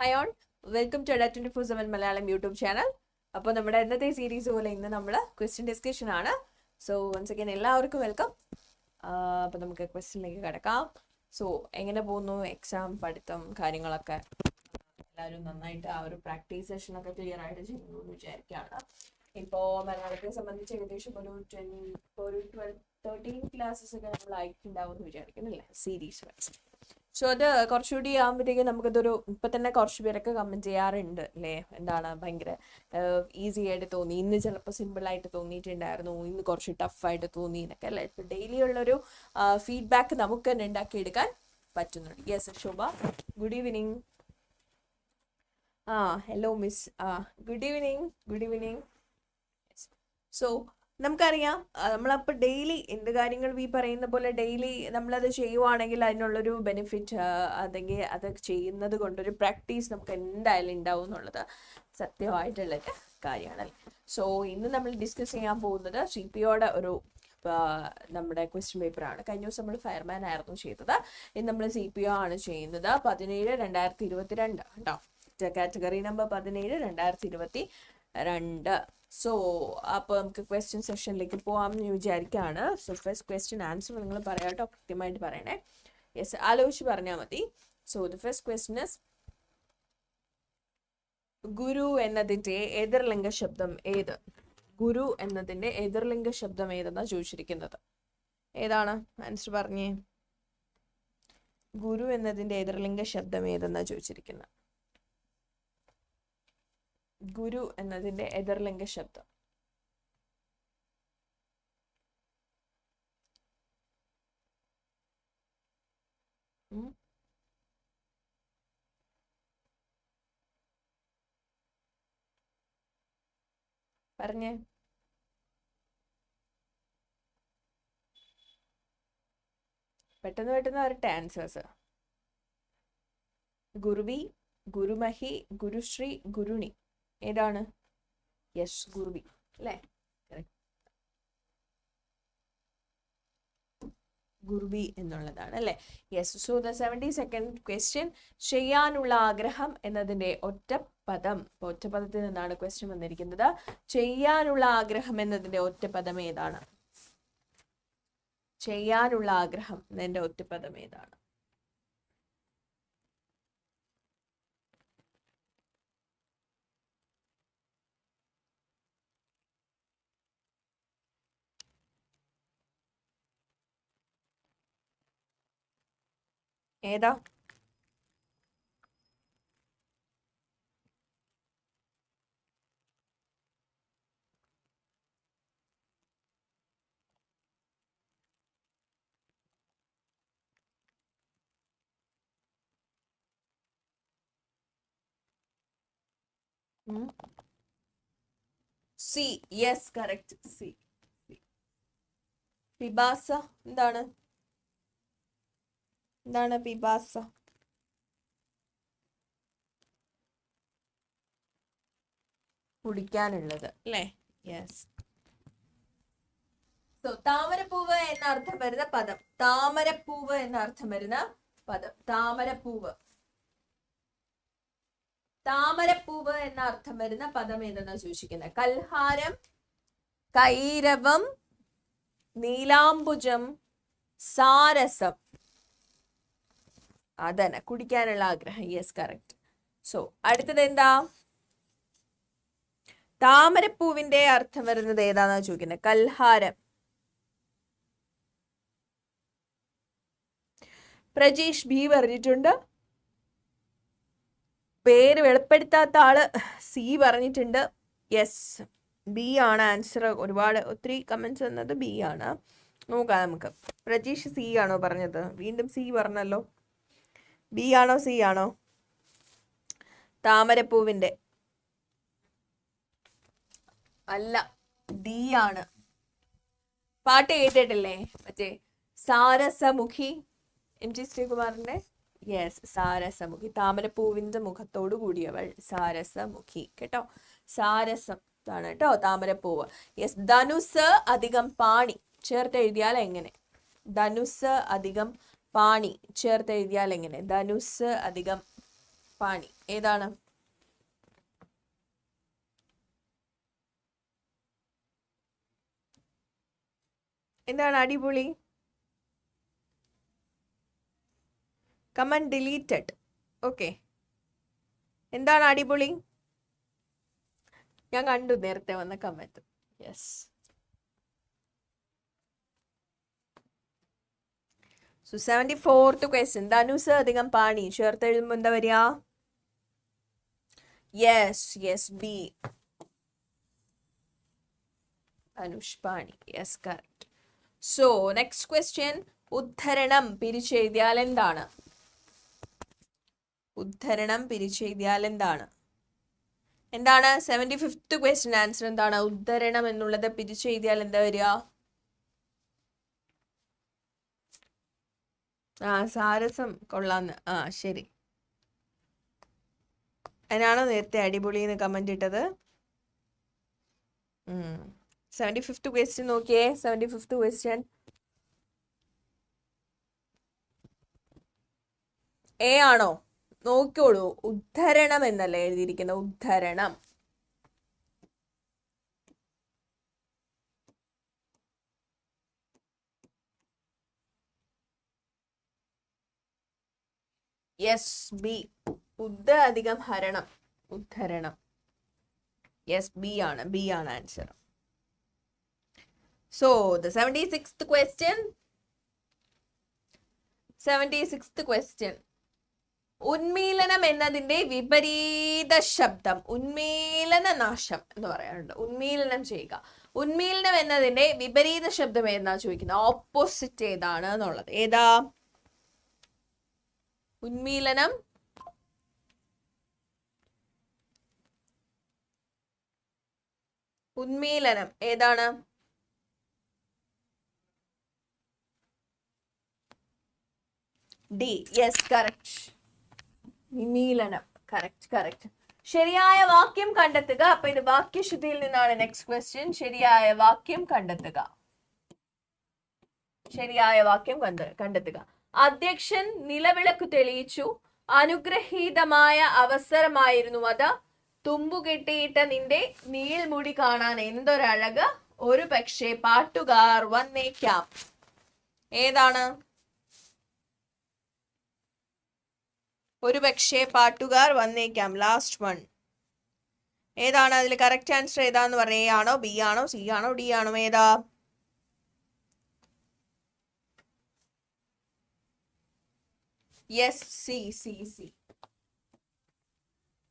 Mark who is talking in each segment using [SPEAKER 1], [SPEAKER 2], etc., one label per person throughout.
[SPEAKER 1] Hi all welcome to Adda twenty four seven Malayalam YouTube channel അപ്പോൾ നമ്മുടെ ഇന്നത്തെ series പോലെ ഇന്ന് നമ്മൾ ക്വസ്റ്റ്യൻ ഡിസ്കഷൻ ആണ്. സോ വൺസ് അഗൈൻ എല്ലാവർക്കും വെൽക്കം അപ്പോൾ നമുക്ക് ക്വസ്റ്റ്യനിലേക്ക് കിടക്കാം. സോ എങ്ങനെ പോകുന്നു? എക്സാം പഠിത്തം കാര്യങ്ങളൊക്കെ? എല്ലാവരും നന്നായിട്ട് ആ ഒരു പ്രാക്ടീസ് സെഷനൊക്കെ ക്ലിയർ ആയിട്ട് ചെയ്യുന്നു എന്ന് വിചാരിക്കുകയാണ്. ഇപ്പോൾ മലയാളത്തെ സംബന്ധിച്ച് ഏകദേശം ഒരു ടെൻ ഒരു ട്വൽവ് തേർട്ടീൻ ക്ലാസ്സസ് ഒക്കെ നമ്മൾ ആയിട്ടുണ്ടാവും എന്ന് വിചാരിക്കുന്നില്ല സീരീസ് വൈസ് സോ അത് കുറച്ചുകൂടി ആകുമ്പോഴത്തേക്കും നമുക്കതൊരു ഇപ്പൊ തന്നെ കുറച്ച് പേരൊക്കെ കമന്റ് ചെയ്യാറുണ്ട് അല്ലേ? എന്താണ് ഭയങ്കര ഈസി ആയിട്ട് തോന്നി. ഇന്ന് ചിലപ്പോൾ സിമ്പിൾ ആയിട്ട് തോന്നിയിട്ടുണ്ടായിരുന്നു. ഇന്ന് കുറച്ച് ടഫായിട്ട് തോന്നി എന്നൊക്കെ അല്ലേ? ഇപ്പൊ ഡെയിലി ഉള്ളൊരു ഫീഡ്ബാക്ക് നമുക്ക് തന്നെ ഉണ്ടാക്കിയെടുക്കാൻ പറ്റുന്നുണ്ട്. Yes Shobha. Good evening ah hello miss ah good evening good evening so നമുക്കറിയാം നമ്മളപ്പോൾ ഡെയിലി എന്ത് കാര്യങ്ങൾ ഈ പറയുന്ന പോലെ ഡെയിലി നമ്മളത് ചെയ്യുവാണെങ്കിൽ അതിനുള്ളൊരു ബെനിഫിറ്റ് അല്ലെങ്കിൽ അത് ചെയ്യുന്നത് കൊണ്ടൊരു പ്രാക്ടീസ് നമുക്ക് എന്തായാലും ഉണ്ടാവും എന്നുള്ളത് സത്യമായിട്ടുള്ളൊരു കാര്യമാണ് സോ ഇന്ന് നമ്മൾ ഡിസ്കസ് ചെയ്യാൻ പോകുന്നത് സി പി ഒയുടെ ഒരു നമ്മുടെ ക്വസ്റ്റ്യൻ പേപ്പറാണ് കഴിഞ്ഞ ദിവസം നമ്മൾ ഫയർമാൻ ആയിരുന്നു ചെയ്തത്. ഇന്ന് നമ്മൾ സി പി ഒ ആണ് ചെയ്യുന്നത്. പതിനേഴ് രണ്ടായിരത്തി ഇരുപത്തി രണ്ട് കേട്ടോ കാറ്റഗറി നമ്പർ പതിനേഴ് രണ്ടായിരത്തി ഇരുപത്തി രണ്ട് സോ അപ്പോൾ നമുക്ക് ക്വസ്റ്റ്യൻ സെഷനിലേക്ക് പോകാമെന്ന് വിചാരിക്കുകയാണ് സോ ഫസ്റ്റ് ക്വസ്റ്റ്യൻ ആൻസർ നിങ്ങൾ പറയാം കേട്ടോ. കൃത്യമായിട്ട് പറയണേ. യെസ് ആലോചിച്ച് പറഞ്ഞാൽ മതി. So the first question is ഗുരു എന്നതിന്റെ എതിർലിംഗ ശബ്ദം ഏത്? ഗുരു എന്നതിന്റെ എതിർലിംഗ ശബ്ദം ഏതെന്നാണ് ചോദിച്ചിരിക്കുന്നത്? ഏതാണ്? ആൻസർ പറഞ്ഞേ. ഗുരു എന്നതിന്റെ എതിർലിംഗ ശബ്ദം ഏതെന്നാണ് ചോദിച്ചിരിക്കുന്നത്? ഗുരു എന്നതിന്റെ എതിർലിംഗ ശബ്ദം. പറഞ്ഞേ. പെട്ടെന്ന് പെട്ടെന്ന് വരട്ടെ ആൻസേഴ്സ് ഗുരുവി ഗുരുമഹി ഗുരുശ്രീ ഗുരുണി. ഏതാണ്? യശ് ഗുരുവി. അല്ലേ. ഗുരുവി എന്നുള്ളതാണ് അല്ലെ? Yes so the seventy second question ചെയ്യാനുള്ള ആഗ്രഹം എന്നതിന്റെ ഒറ്റ പദം. ഒറ്റ പദത്തിൽ നിന്നാണ് ക്വസ്റ്റ്യൻ വന്നിരിക്കുന്നത്. ചെയ്യാനുള്ള ആഗ്രഹം എന്നതിന്റെ ഒറ്റ പദം ഏതാണ്? ചെയ്യാനുള്ള ആഗ്രഹം എന്നതിന്റെ ഒറ്റ പദം ഏതാണ്? ഏതാ? സി. Yes correct. സി. പിബാസ എന്താണ്? എന്താണ് പിബാസ കുടിക്കാനുള്ളത്. അല്ലേ? യെസ് സോ താമരപ്പൂവ് എന്ന അർത്ഥം വരുന്ന പദം. താമരപ്പൂവ് എന്ന അർത്ഥം വരുന്ന പദം. താമരപ്പൂവ്. താമരപ്പൂവ് എന്ന അർത്ഥം വരുന്ന പദം ഏതെന്ന് സൂചിക്കുന്നത് കൽഹാരം കൈരവം നീലാംബുജം സാരസം. അതന്നെ. കുടിക്കാനുള്ള ആഗ്രഹം. യെസ് കറക്റ്റ് സോ അടുത്തത് എന്താ? താമരപ്പൂവിന്റെ അർത്ഥം വരുന്നത് ഏതാന്നാ ചോദിക്കുന്നത് കൽഹാരം. പ്രജീഷ് ബി പറഞ്ഞിട്ടുണ്ട്. പേര് വെളിപ്പെടുത്താത്ത ആൾ സി പറഞ്ഞിട്ടുണ്ട്. യെസ് ബി ആണ് ആൻസർ ഒരുപാട് ഒത്തിരി കമൻസ് വന്നത് ബി ആണ്. നോക്കാം നമുക്ക്. പ്രജീഷ് സി ആണോ പറഞ്ഞത്? വീണ്ടും സി പറഞ്ഞല്ലോ. ബി ആണോ സി ആണോ? താമരപ്പൂവിന്റെ. അല്ല ഡി ആണ്. പാട്ട് കേട്ടിട്ടില്ലേ? മറ്റേ സാരസമുഖി എം ജി ശ്രീകുമാറിന്റെ? യെസ് സാരസമുഖി. താമരപ്പൂവിന്റെ മുഖത്തോടു കൂടിയവൾ സാരസമുഖി. കേട്ടോ? സാരസം ാണ് കേട്ടോ താമരപ്പൂവ്. യെസ് ധനുസ് അധികം പാണി. ചേർത്ത് എഴുതിയാൽ എങ്ങനെ? ധനുസ് അധികം പാണി ചേർത്ത് എഴുതിയാൽ എങ്ങനെ? ധനുസ് അധികം പാണി. ഏതാണ്? എന്താണ് അടിപൊളി? Comment deleted. ഓക്കെ. എന്താണ് അടിപൊളി? ഞാൻ കണ്ടു നേരത്തെ വന്ന comment. Yes. So seventy fourth question ധനുസ് അധികം പാണി ചേർത്ത് എഴുതുമ്പോൾ എന്താ വരിക യെസ് യെസ് ബി ധനുഷ് പാണി yes correct so next question ഉദ്ധരണം പിരിച്ചെഴുതിയാൽ എന്താണ് ഉദ്ധരണം പിരിച്ചെഴുതിയാൽ എന്താണ് എന്താണ് സെവന്റി ഫിഫ്ത്ത് ക്വസ്റ്റ്യൻ ആൻസർ എന്താണ് ഉദ്ധരണം എന്നുള്ളത് പിരിച്ചെഴുതിയാൽ എന്താ വരിക ആ സാരസം കൊള്ളാന്ന്. ആ ശരി. അതിനാണോ നേരത്തെ അടിപൊളി എന്ന് കമന്റ് ഇട്ടത്? സെവന്റി ഫിഫ്ത്ത് ക്വസ്റ്റ്യൻ നോക്കിയേ. സെവന്റി ഫിഫ്ത്ത് ക്വസ്റ്റ്യൻ എ ആണോ? നോക്കിയോളൂ. ഉദ്ധരണം എന്നല്ലേ എഴുതിയിരിക്കുന്നത്? ഉദ്ധരണം. യെസ് ബി ഉദ്ധ അധികം ഹരണം. ഉദ്ധരണം. യെസ് ബി ആണ്. ബി ആണ് answer so the seventy six question seventy six question ഉന്മീലനം എന്നതിന്റെ വിപരീത ശബ്ദം. ഉന്മീലന നാശം എന്ന് പറയാറുണ്ട്. ഉന്മീലനം ചെയ്യുക. ഉന്മീലനം എന്നതിന്റെ വിപരീത ശബ്ദം ഏതാ ചോദിക്കുന്നത്? ഓപ്പോസിറ്റ് ഏതാണ് എന്നുള്ളത്. ഏതാ? ഉന്മീലനം. ഉന്മീലനം. ഏതാണ്? D. Yes correct. വിമീലനം correct correct. ശരിയായ വാക്യം കണ്ടെത്തുക. അപ്പൊ ഇത് വാക്യശുദ്ധിയിൽ നിന്നാണ് നെക്സ്റ്റ് ക്വസ്റ്റ്യൻ ശരിയായ വാക്യം കണ്ടെത്തുക. ശരിയായ വാക്യം കണ്ട് കണ്ടെത്തുക. അധ്യക്ഷൻ നിലവിളക്ക് തെളിയിച്ചു. അനുഗ്രഹീതമായ അവസരമായിരുന്നു അത്. തുമ്പുകെട്ടിയിട്ട നിന്റെ നീൾമുടി കാണാൻ എന്തൊരഴക്? ഒരു പക്ഷേ പാട്ടുകാർ വന്നേക്കാം. ഏതാണ്? ഒരു പക്ഷേ പാട്ടുകാർ വന്നേക്കാം. Last one. ഏതാണ് അതിൽ കറക്റ്റ് ആൻസർ ഏതാന്ന് ആണോ ബി ആണോ സി ആണോ ഡി ആണോ ഏതാ? Yes C C C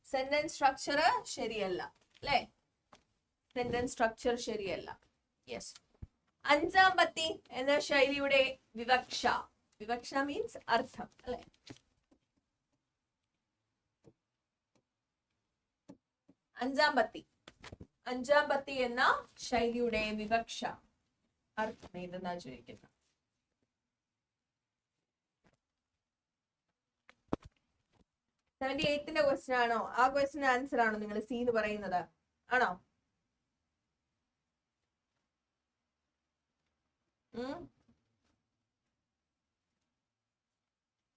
[SPEAKER 1] sentence structure ശരിയല്ല അല്ലേ? സെന്റൻസ് സ്ട്രക്ചർ ശരിയല്ല. യെസ് അഞ്ചാം പത്തി എന്ന ശൈലിയുടെ വിവക്ഷ. വിവക്ഷ മീൻസ് അർത്ഥം അല്ലെ? അഞ്ചാം പത്തി. അഞ്ചാം പത്തി എന്ന ശൈലിയുടെ വിവക്ഷ. അർത്ഥം ഏതെന്നാ ചോദിക്കുന്നത്? സെവന്റി എയ്ത്തിന്റെ ക്വസ്റ്റൻ ആണോ? ആ ക്വസ്റ്റിന് ആൻസർ ആണോ നിങ്ങൾ സി എന്ന് പറയുന്നത്? ആണോ?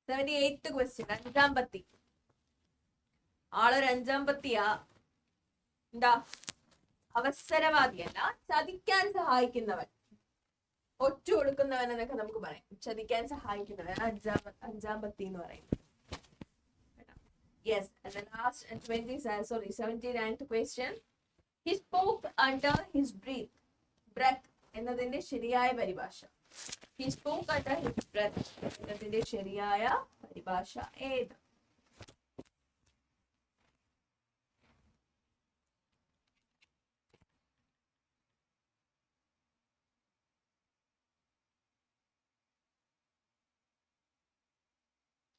[SPEAKER 1] സെവന്റി എയ്ത്ത് ക്വസ്റ്റ്യൻ അഞ്ചാം പത്തി ആളൊരു അഞ്ചാം പത്തിയാ എന്താ? അവസരവാദിയല്ല ചതിക്കാൻ സഹായിക്കുന്നവൻ. ഒറ്റ കൊടുക്കുന്നവൻ എന്നൊക്കെ നമുക്ക് പറയാം. ചതിക്കാൻ സഹായിക്കുന്നവൻ അഞ്ചാം അഞ്ചാം പത്തി എന്ന് പറയും Yes, and the last and 20, uh, sorry, 79th question. He spoke under his breath. Breath എന്നതിന്റെ ശരിയായ പരിഭാഷ He spoke under his breath എന്നതിന്റെ ശരിയായ പരിഭാഷ ഏത്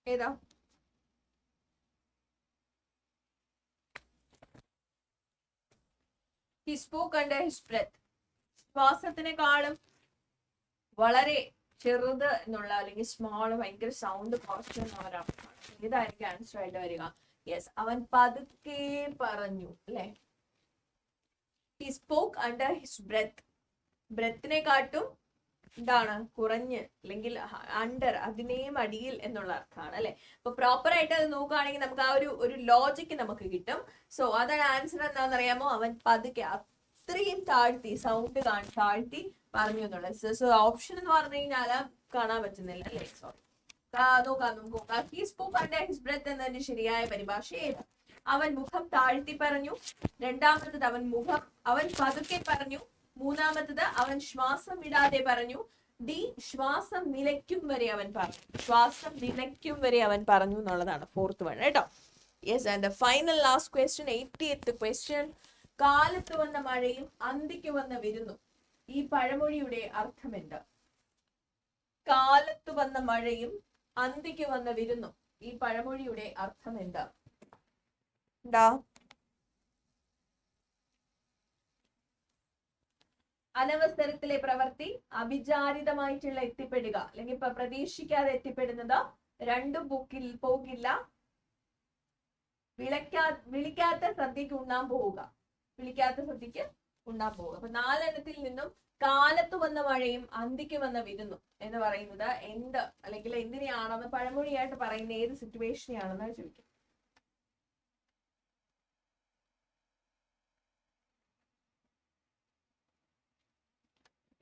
[SPEAKER 1] ഏതാ he spoke under his breath ശ്വാസത്തിനെക്കാളും വളരെ ചെറുത് എന്നുള്ള അല്ലെങ്കിൽ സ്മോൾ ഭയങ്കര സൗണ്ട് കുറച്ചുള്ളവരാണ് ഇതായിരിക്കും ആൻസർ ആയിട്ട് വരിക? യെസ് അവൻ പതുക്കെ പറഞ്ഞു അല്ലെ? He spoke under his breath ബ്രെത്തിനെ കാട്ടും എന്താണ്? കുറഞ്ഞ് അല്ലെങ്കിൽ അണ്ടർ അതിനെയും അടിയിൽ എന്നുള്ള അർത്ഥമാണ് അല്ലെ? അപ്പൊ പ്രോപ്പർ ആയിട്ട് അത് നോക്കുകയാണെങ്കിൽ നമുക്ക് ആ ഒരു ഒരു ലോജിക്ക് നമുക്ക് കിട്ടും. സോ അതാണ് ആൻസർ എന്താണെന്ന് അറിയാമോ അവൻ പതുക്കെ അത്രയും താഴ്ത്തി സൗണ്ട് താഴ്ത്തി പറഞ്ഞു എന്നുള്ളത്. സോ ഓപ്ഷൻ എന്ന് പറഞ്ഞു കഴിഞ്ഞാൽ കാണാൻ പറ്റുന്നില്ല അല്ലേ? സോറി നോക്കാം നോക്കാം. ഹിസ് ബ്രെത്ത് എന്നതിന്റെ ശരിയായ പരിഭാഷ അവൻ മുഖം താഴ്ത്തി പറഞ്ഞു. രണ്ടാമത്തത് അവൻ മുഖം അവൻ പതുക്കെ പറഞ്ഞു. മൂന്നാമത്തത് അവൻ ശ്വാസം വിടാതെ പറഞ്ഞു ഡി ശ്വാസം നിലയ്ക്കും വരെ അവൻ പറഞ്ഞു. ശ്വാസം നിലയ്ക്കും വരെ അവൻ പറഞ്ഞു എന്നുള്ളതാണ് ഫോർത്ത് വൺ കേട്ടോ. Yes and the final last question eightieth question കാലത്ത് വന്ന മഴയും അന്തിക്ക് വന്ന വിരുന്നു. ഈ പഴമൊഴിയുടെ അർത്ഥം എന്താ കാലത്ത് വന്ന മഴയും അന്തിക്ക് വന്ന വിരുന്നു. ഈ പഴമൊഴിയുടെ അർത്ഥം എന്താ അനവസരത്തിലെ പ്രവൃത്തി അവിചാരിതമായിട്ടുള്ള എത്തിപ്പെടുക. അല്ലെങ്കിൽ ഇപ്പൊ പ്രതീക്ഷിക്കാതെ എത്തിപ്പെടുന്നത് രണ്ടും ബുക്കിൽ പോകില്ല. വിളക്കാ വിളിക്കാത്ത സദ്യക്ക് ഉണ്ണാൻ പോവുക. വിളിക്കാത്ത സദ്യക്ക് ഉണ്ണാൻ പോവുക. അപ്പൊ നാലെണ്ണത്തിൽ നിന്നും കാലത്ത് വന്ന മഴയും അന്തിക്ക് വന്ന വിരുന്നു എന്ന് പറയുന്നത് എന്ത് അല്ലെങ്കിൽ എന്തിനെയാണെന്ന് പഴമൊഴിയായിട്ട് പറയുന്ന ഏത് സിറ്റുവേഷനെയാണെന്ന് ചോദിക്കും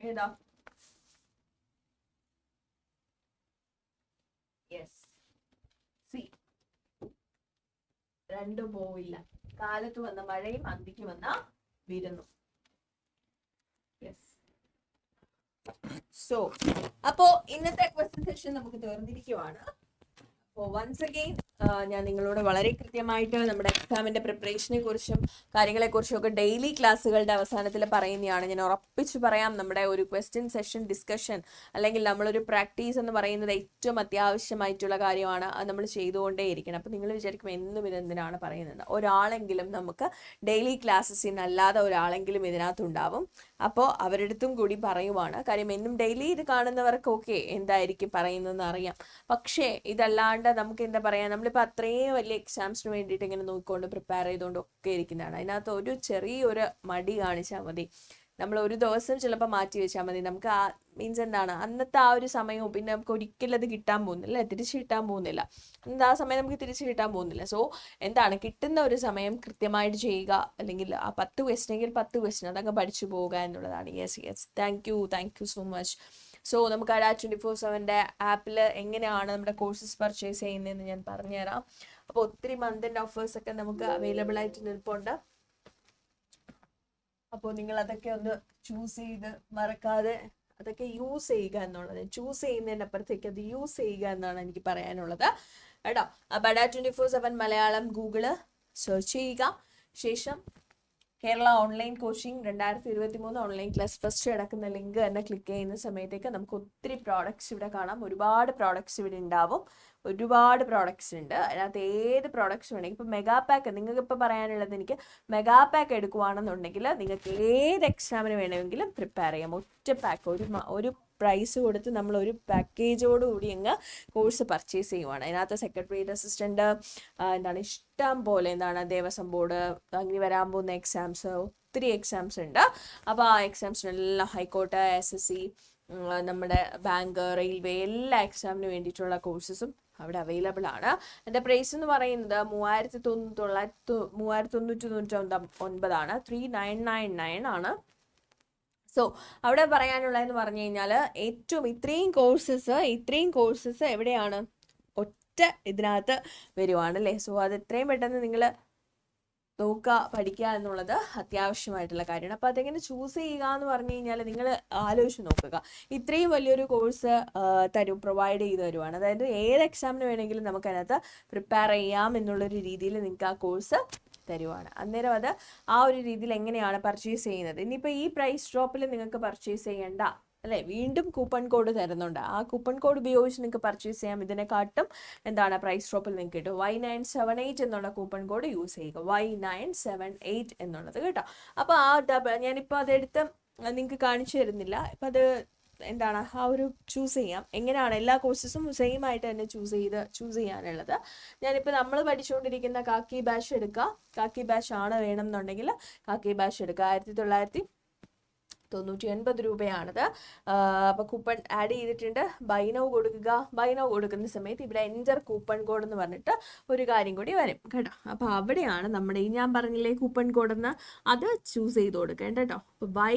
[SPEAKER 1] ഏതാ? Yes C. രണ്ടും പോവില്ല. കാലത്ത് വന്ന മഴയും അന്തിക്ക് വന്ന വിരുന്നു. യെസ് സോ അപ്പോ ഇന്നത്തെ ക്വസ്റ്റ്യൻ സെഷൻ നമുക്ക് തീർന്നിരിക്കുവാണ്. അപ്പോ വൺസ് അഗെയിൻ ഞാൻ നിങ്ങളോട് വളരെ കൃത്യമായിട്ട് നമ്മുടെ എക്സാമിന്റെ പ്രിപ്പറേഷനെ കുറിച്ചും കാര്യങ്ങളെ കുറിച്ചും ഒക്കെ ഡെയിലി ക്ലാസ്സുകളുടെ അവസാനത്തിൽ പറയുന്നതാണ്. ഞാൻ ഉറപ്പിച്ചു പറയാം നമ്മുടെ ഒരു ക്വസ്റ്റ്യൻ സെഷൻ ഡിസ്കഷൻ അല്ലെങ്കിൽ നമ്മളൊരു പ്രാക്ടീസ് എന്ന് പറയുന്നത് ഏറ്റവും അത്യാവശ്യമായിട്ടുള്ള കാര്യമാണ്. അത് നമ്മൾ ചെയ്തുകൊണ്ടേയിരിക്കണം. അപ്പോൾ നിങ്ങൾ വിചാരിക്കും എന്നും ഇതെന്തിനാണ് പറയുന്നത്? ഒരാളെങ്കിലും നമുക്ക് ഡെയിലി ക്ലാസ്സസിന് അല്ലാതെ ഒരാളെങ്കിലും ഇതിനകത്തുണ്ടാവും അപ്പോൾ അവരടുത്തും കൂടി പറയുവാണ്. കാര്യം എന്നും ഡെയിലി ഇത് കാണുന്നവർക്ക് ഓക്കെ എന്തായിരിക്കും പറയുന്നതെന്ന് അറിയാം. പക്ഷേ ഇതല്ലാണ്ട് നമുക്ക് എന്താ പറയാ? നമ്മളിപ്പോൾ അത്രയും വലിയ എക്സാംസിന് വേണ്ടിയിട്ട് ഇങ്ങനെ നോക്കിക്കൊണ്ട് പ്രിപ്പയർ ചെയ്തുകൊണ്ട് ഒക്കെ ഇരിക്കുന്നതാണ്. അതിനകത്ത് ഒരു ചെറിയൊരു മടി കാണിച്ചാൽ മതി. നമ്മൾ ഒരു ദിവസം ചിലപ്പോൾ മാറ്റി വെച്ചാൽ മതി. നമുക്ക് ആ മീൻസ് എന്താണ്? അന്നത്തെ ആ ഒരു സമയവും പിന്നെ നമുക്ക് ഒരിക്കലും അത് കിട്ടാൻ പോകുന്നില്ല. തിരിച്ചു കിട്ടാൻ പോകുന്നില്ല. അന്നത്തെ ആ സമയം നമുക്ക് തിരിച്ചു കിട്ടാൻ പോകുന്നില്ല. സോ എന്താണ്? കിട്ടുന്ന ഒരു സമയം കൃത്യമായിട്ട് ചെയ്യുക. അല്ലെങ്കിൽ ആ പത്ത് ക്വസ്റ്റൻ എങ്കിൽ പത്ത് ക്വസ്റ്റൻ അതൊക്കെ പഠിച്ചു പോകുക എന്നുള്ളതാണ്. Yes yes thank you thank you so much so നമുക്ക് അഡാ ട്വന്റി ഫോർ സെവന്റെ ആപ്പിൽ എങ്ങനെയാണ് നമ്മുടെ കോഴ്സസ് പർച്ചേസ് ചെയ്യുന്നതെന്ന് ഞാൻ പറഞ്ഞുതരാം. അപ്പോൾ ഒത്തിരി മന്തിന്റെ ഓഫേഴ്സൊക്കെ നമുക്ക് അവൈലബിൾ ആയിട്ട് നിൽപ്പുണ്ട്. അപ്പോൾ നിങ്ങൾ അതൊക്കെ ഒന്ന് ചൂസ് ചെയ്ത് മറക്കാതെ അതൊക്കെ യൂസ് ചെയ്യുക എന്നുള്ളത്. ചൂസ് ചെയ്യുന്നതിന്റെ അപ്പുറത്തേക്ക് അത് യൂസ് ചെയ്യുക എന്നാണ് എനിക്ക് പറയാനുള്ളത്. കേട്ടോ? അപ്പോൾ Adda twenty four seven Malayalam Google search ചെയ്യുക. ശേഷം കേരള ഓൺലൈൻ കോച്ചിങ് രണ്ടായിരത്തി ഇരുപത്തി മൂന്ന് ഓൺലൈൻ ക്ലാസ് ഫസ്റ്റ് കിടക്കുന്ന ലിങ്ക് തന്നെ ക്ലിക്ക് ചെയ്യുന്ന സമയത്തേക്ക് നമുക്ക് ഒത്തിരി പ്രോഡക്റ്റ്സ് ഇവിടെ കാണാം. ഒരുപാട് പ്രോഡക്റ്റ്സ് ഇവിടെ ഉണ്ടാവും. ഒരുപാട് പ്രോഡക്ട്സ് ഉണ്ട്. അതിനകത്ത് ഏത് പ്രോഡക്ട്സ് വേണമെങ്കിൽ ഇപ്പോൾ മെഗാ പാക്ക് നിങ്ങൾക്ക് ഇപ്പോൾ പറയാനുള്ളത് എനിക്ക് മെഗാ പാക്ക് എടുക്കുവാണെന്നുണ്ടെങ്കിൽ നിങ്ങൾക്ക് ഏത് എക്സാമിന് വേണമെങ്കിലും പ്രിപ്പയർ ചെയ്യാം. ഒറ്റ പാക്ക് ഒരു ഒരു പ്രൈസ് കൊടുത്ത് നമ്മൾ ഒരു പാക്കേജോട് കൂടി അങ്ങ് കോഴ്സ് പർച്ചേസ് ചെയ്യുവാണ്. അതിനകത്ത് സെക്രട്ടറിയേറ്റ് അസിസ്റ്റന്റ് എന്താണ് ഇഷ്ടം പോലെ എന്താണ് ദേവസ്വം ബോർഡ് അങ്ങനെ വരാൻ പോകുന്ന എക്സാംസ് ഒത്തിരി എക്സാംസ് ഉണ്ട്. അപ്പോൾ ആ എക്സാംസിനെല്ലാം high court S S C നമ്മുടെ ബാങ്ക് റെയിൽവേ എല്ലാ എക്സാമിന് വേണ്ടിയിട്ടുള്ള കോഴ്സസും അവിടെ അവൈലബിൾ ആണ്. എന്റെ പ്രൈസ് എന്ന് പറയുന്നത് മൂവായിരത്തി തൊള്ളായിരത്തി മൂവായിരത്തി തൊണ്ണൂറ്റി തൊണ്ണൂറ്റി ഒൻപതാണ് ത്രീ നയൻ നയൻ നയൻ ആണ്. സോ അവിടെ പറയാനുള്ളതെന്ന് പറഞ്ഞു കഴിഞ്ഞാൽ ഏറ്റവും ഇത്രയും കോഴ്സസ് ഇത്രയും കോഴ്സസ് എവിടെയാണ്? ഒറ്റ ഇതിനകത്ത് വരുവാണ് അല്ലേ? സോ അത് എത്രയും പെട്ടെന്ന് നിങ്ങൾ നോക്കുക പഠിക്കുക എന്നുള്ളത് അത്യാവശ്യമായിട്ടുള്ള കാര്യമാണ്. അപ്പോൾ അതെങ്ങനെ ചൂസ് ചെയ്യുക എന്ന് പറഞ്ഞു കഴിഞ്ഞാൽ നിങ്ങൾ ആലോചിച്ച് നോക്കുക. ഇത്രയും വലിയൊരു കോഴ്സ് തരും പ്രൊവൈഡ് ചെയ്ത് തരുവാണ്. അതായത് ഏത് എക്സാമിന് വേണമെങ്കിലും നമുക്കതിനകത്ത് പ്രിപ്പയർ ചെയ്യാം എന്നുള്ളൊരു രീതിയിൽ നിങ്ങൾക്ക് ആ കോഴ്സ് തരുവാണ്. അന്നേരം അത് ആ ഒരു രീതിയിൽ എങ്ങനെയാണ് പർച്ചേസ് ചെയ്യുന്നത്? ഇനിയിപ്പോൾ ഈ പ്രൈസ് ഡ്രോപ്പിൽ നിങ്ങൾക്ക് പർച്ചേസ് ചെയ്യേണ്ട. അല്ലേ? വീണ്ടും കൂപ്പൺ കോഡ് തരുന്നുണ്ട്. ആ കൂപ്പൺ കോഡ് ഉപയോഗിച്ച് നിങ്ങൾക്ക് പർച്ചേസ് ചെയ്യാം. ഇതിനെക്കാട്ടും എന്താണ് പ്രൈസ് ഡ്രോപ്പിൽ നിങ്ങൾക്ക് കിട്ടും. വൈ നയൻ സെവൻ എയ്റ്റ് എന്നുള്ള കൂപ്പൺ കോഡ് യൂസ് ചെയ്യുക. വൈ നയൻ സെവൻ എയ്റ്റ് എന്നുള്ളത് കേട്ടോ. അപ്പോൾ ആ ഡബിൾ ഞാനിപ്പോൾ അതെടുത്ത് നിങ്ങൾക്ക് കാണിച്ചു തരുന്നില്ല. ഇപ്പം അത് എന്താണ്? ആ ഒരു ചൂസ് ചെയ്യാം. എങ്ങനെയാണ്? എല്ലാ കോഴ്സസും സെയിം ആയിട്ട് തന്നെ ചൂസ് ചെയ്ത് ചൂസ് ചെയ്യാനുള്ളത്. ഞാനിപ്പോൾ നമ്മൾ പഠിച്ചുകൊണ്ടിരിക്കുന്ന കാക്കി ബാഷ് എടുക്കുക കാക്കി ബാഷ് ആണ് വേണമെന്നുണ്ടെങ്കിൽ കാക്കി ബാഷ് എടുക്കുക ആയിരത്തി തൊള്ളായിരത്തി തൊണ്ണൂറ്റി എൺപത് രൂപയാണത് അപ്പോൾ കൂപ്പൺ ആഡ് ചെയ്തിട്ടുണ്ട്. ബൈനോ കൊടുക്കുക. ബൈനോ കൊടുക്കുന്ന സമയത്ത് ഇവിടെ എന്റർ കൂപ്പൺ കോഡ് എന്ന് പറഞ്ഞിട്ട് ഒരു കാര്യം കൂടി വരും കേട്ടോ. അപ്പോൾ അവിടെയാണ് നമ്മുടെ ഈ ഞാൻ പറഞ്ഞില്ലേ കൂപ്പൺ കോഡ് അത് ചൂസ് ചെയ്ത് കൊടുക്കേണ്ട കേട്ടോ. അപ്പോൾ ബൈ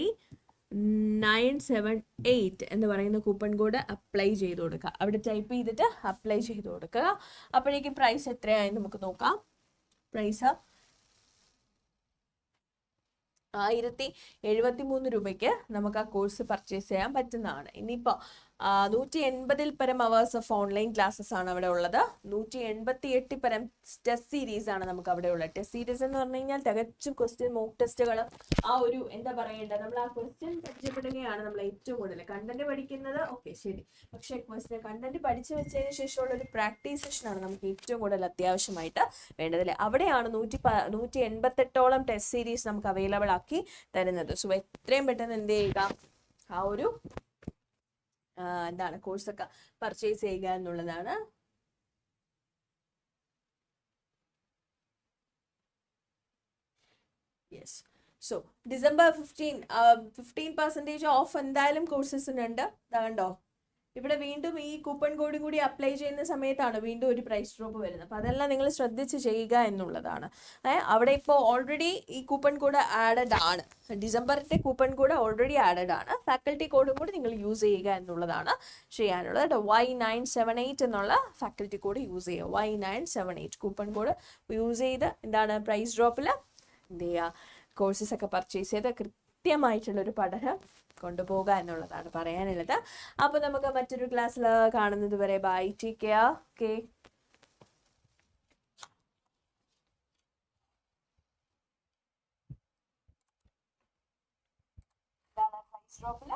[SPEAKER 1] നയൻ സെവൻ എയ്റ്റ് എന്ന് പറയുന്ന കൂപ്പൺ കോഡ് അപ്ലൈ ചെയ്ത് കൊടുക്കുക. അവിടെ ടൈപ്പ് ചെയ്തിട്ട് അപ്ലൈ ചെയ്ത് കൊടുക്കുക. അപ്പോഴേക്കും പ്രൈസ് എത്രയായി നമുക്ക് നോക്കാം. പ്രൈസ് ആയിരത്തി എഴുപത്തി മൂന്ന് രൂപയ്ക്ക് നമുക്ക് ആ കോഴ്സ് പർച്ചേസ് ചെയ്യാൻ പറ്റുന്നതാണ്. ഇനിയിപ്പോൾ നൂറ്റി എൺപതിൽ പരം അവേഴ്സ് ഓഫ് ഓൺലൈൻ ക്ലാസ്സസ് ആണ് അവിടെ ഉള്ളത്. നൂറ്റി എൺപത്തി എട്ട് പരം ടെസ്റ്റ് സീരീസ് ആണ് നമുക്ക് അവിടെ ഉള്ളത്. ടെസ്റ്റ് സീരീസ് എന്ന് പറഞ്ഞു കഴിഞ്ഞാൽ തികച്ചും ക്വസ്റ്റ്യൻ മോക്ക് ടെസ്റ്റുകൾ ആ ഒരു എന്താ പറയേണ്ടത്? നമ്മൾ ആ ക്വസ്റ്റ്യൻ പരിചയപ്പെടുകയാണ് നമ്മൾ ഏറ്റവും കൂടുതൽ. കണ്ടന്റ് പഠിക്കുന്നത് ഓക്കെ ശരി. പക്ഷേ ക്വസ്റ്റ്യൻ കണ്ടന്റ് പഠിച്ചു വെച്ചതിന് ശേഷമുള്ള ഒരു പ്രാക്ടീസ് സെഷനാണ് നമുക്ക് ഏറ്റവും കൂടുതൽ അത്യാവശ്യമായിട്ട് വേണ്ടത് അല്ലേ? അവിടെയാണ് നൂറ്റി നൂറ്റി എൺപത്തെട്ടോളം ടെസ്റ്റ് സീരീസ് നമുക്ക് അവൈലബിൾ ആക്കി തരുന്നത്. സോ എത്രയും പെട്ടെന്ന് എന്ത് ചെയ്യുക? ആ ഒരു എന്താണ് കോഴ്സൊക്കെ പർച്ചേസ് ചെയ്യുക എന്നുള്ളതാണ്. Yes so December fifteen fifteen percentage off എന്തായാലും കോഴ്സസിനുണ്ട് കണ്ടോ? ഇവിടെ വീണ്ടും ഈ കൂപ്പൺ കോഡും കൂടി അപ്ലൈ ചെയ്യുന്ന സമയത്താണ് വീണ്ടും ഒരു പ്രൈസ് ഡ്രോപ്പ് വരുന്നത്. അപ്പോൾ അതെല്ലാം നിങ്ങൾ ശ്രദ്ധിച്ച് ചെയ്യുക എന്നുള്ളതാണ്. അവിടെ ഇപ്പോൾ ഓൾറെഡി ഈ കൂപ്പൺ കോഡ് ആഡഡ് ആണ്. ഡിസംബറിന്റെ കൂപ്പൺ കോഡ് ഓൾറെഡി ആഡഡ് ആണ്. ഫാക്കൽറ്റി കോഡും കൂടി നിങ്ങൾ യൂസ് ചെയ്യുക എന്നുള്ളതാണ് ചെയ്യാനുള്ളത് കേട്ടോ. വൈ നയൻ സെവൻ എയ്റ്റ് എന്നുള്ള ഫാക്കൽറ്റി കോഡ് യൂസ് ചെയ്യുക. Y nine seven eight coupon code use ചെയ്ത് എന്താണ് പ്രൈസ് ഡ്രോപ്പിൽ എന്ത് ചെയ്യുക? കോഴ്സസ് ഒക്കെ പർച്ചേസ് ചെയ്ത് കൃത്യമായിട്ടുള്ളൊരു പഠനം കൊണ്ടുപോകുക എന്നുള്ളതാണ് പറയാനുള്ളത്. അപ്പോൾ നമുക്ക് മറ്റൊരു ക്ലാസ്സിൽ കാണുന്നത് വരെ ബൈ ടേക്ക് കെയർ ഓക്കെ ഡ്രോപ്പിൽ